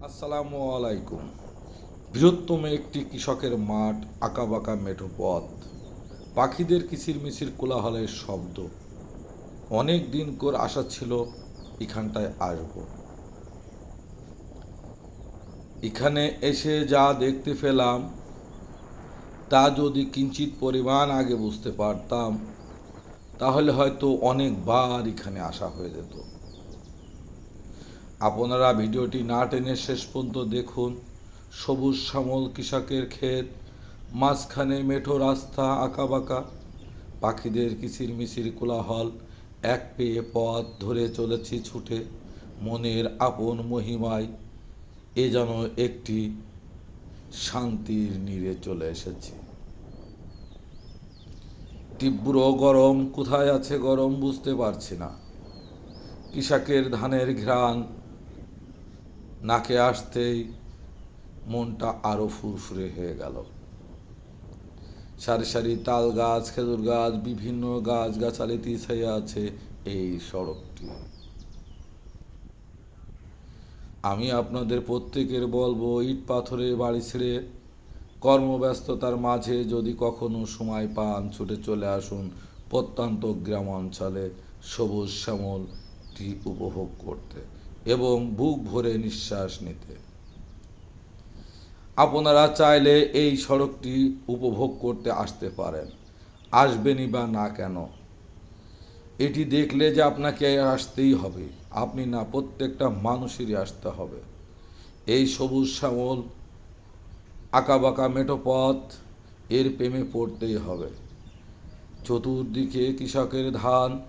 আসসালামু আলাইকুম। বৃহত্তম একটি কৃষকের মাঠ, আঁকাবাঁকা মেঠো পথ। পাখিদের কিচিরমিচির কোলাহলের শব্দ। অনেক দিন কর আশা ছিল এখানটায় আসব। এখানে এসে যা দেখতে পেলাম, তা যদি কিঞ্চিত পরিমাণ আগে বুঝতে পারতাম, তাহলে হয়তো অনেকবার এখানে আসা হয়ে যেত। আপনারা ভিডিওটি না টেনে শেষ পর্যন্ত দেখুন। সবুজ শ্যামল কৃষকের ক্ষেত, মাঝখানে মেঠো রাস্তা, আঁকাবাঁকা। পাখিদের কিচিরমিচির কোলাহল, এক পেয়ে পথ ধরে চলেছি ছুটে। মনের আপন মহিমায় এ যেন একটি শান্তির নীড়ে চলে এসেছি। তীব্র গরম কোথায় আছে গরম বুঝতে পারছি না। কৃষকের ধানের ঘ্রাণ নাকে আসতেই মনটা আরও ফুরফুরে হয়ে গেল। সারি সারি তাল গাছ, খেজুর গাছ, বিভিন্ন গাছ গাছালিতে ছাইয়া আছে এই সড়কটি। আমি আপনাদের প্রত্যেকের বলব, ইট পাথরে বাড়ি ছেড়ে কর্মব্যস্ততার মাঝে যদি কখনো সময় পান, ছুটে চলে আসুন প্রত্যন্ত গ্রাম অঞ্চলে সবুজ শ্যামলটি উপভোগ করতে। এবং বুক ভরে নিঃশ্বাস নিতে। আপনারা চাইলে এই সড়কটি উপভোগ করতে আসতে পারেন। আসবেনই বা না কেন? এটি দেখলে যে আপনাকে আসতেই হবে। আপনি না, প্রত্যেকটা মানুষেরই আসতে হবে। এই সবুজ শ্যামল, আঁকাবাঁকা মেঠো পথ এর প্রেমে পড়তেই হবে। চতুর্দিকে কৃষকের ধান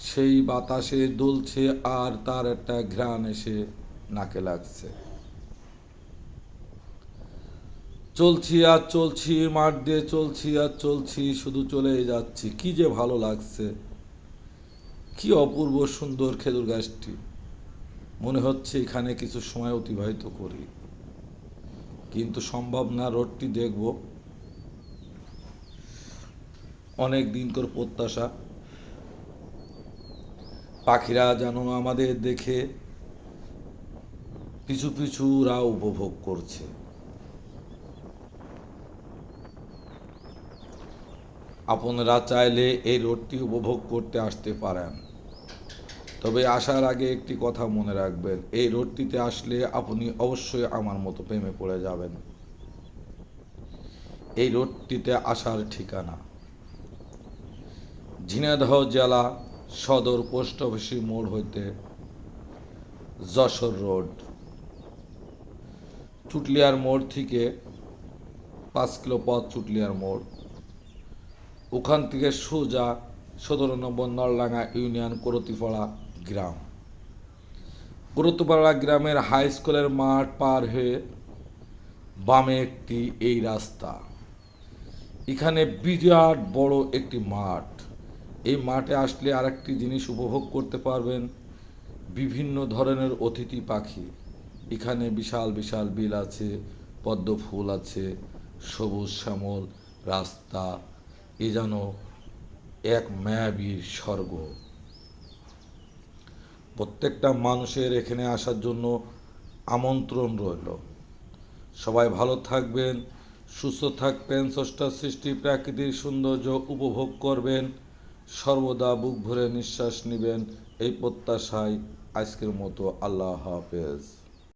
সেই বাতাসে দুলছে আর তার একটা ঘ্রাণ এসে নাকে লাগছে। চলছি আর চলছি, মাঠ দিয়ে চলছি আর চলছি, শুধু চলে যাচ্ছি। কি যে ভালো লাগছে। কি অপূর্ব সুন্দর খেজুর গাছটি। মনে হচ্ছে এখানে কিছু সময় অতিবাহিত করি। কিন্তু সম্ভব না রোডটি দেখব। অনেক দিন করে প্রত্যাশা। পাখিরা যেন আমাদের দেখে পিছু পিছু ওরা উপভোগ করছে। আপনারা চাইলে এই রোডটি উপভোগ করতে আসতে পারেন। তবে আসার আগে একটি কথা মনে রাখবেন, এই রোডটিতে আসলে আপনি অবশ্যই আমার মতো প্রেমে পড়ে যাবেন। এই রোডটিতে আসার ঠিকানা। ঝিনাইদহ জেলা সদর পোস্ট অফিসি মোড় হইতে যশোর রোড। চুটলিয়ার মোড় থেকে পাঁচ কিলো পথ চুটলিয়ার মোড়। ওখান থেকে সোজা সতেরো নম্বর নলডাঙ্গা ইউনিয়ন করতিপাড়া গ্রাম। করতিপাড়া গ্রামের হাই স্কুলের মাঠ পার হয়ে বামে একটি এই রাস্তা। এখানে বিরাট বড় একটি মাঠ। এই মাঠে আসলে আরেকটি জিনিস উপভোগ করতে পারবেন, বিভিন্ন ধরনের অতিথি পাখি। এখানে বিশাল বিশাল বিল আছে, পদ্ম ফুল আছে, সবুজ শ্যামল, রাস্তা, এ যেন এক মায়াবীর স্বর্গ। প্রত্যেকটা মানুষের এখানে আসার জন্য আমন্ত্রণ রইল। সবাই ভালো থাকবেন, সুস্থ থাকবেন স্রষ্টা সৃষ্টি প্রাকৃতিক সৌন্দর্য উপভোগ করবেন। সর্বদা বুক ভরে নিঃশ্বাস নেবেন। এই প্রত্যাশায় আজকের মতো আল্লাহ হাফেজ।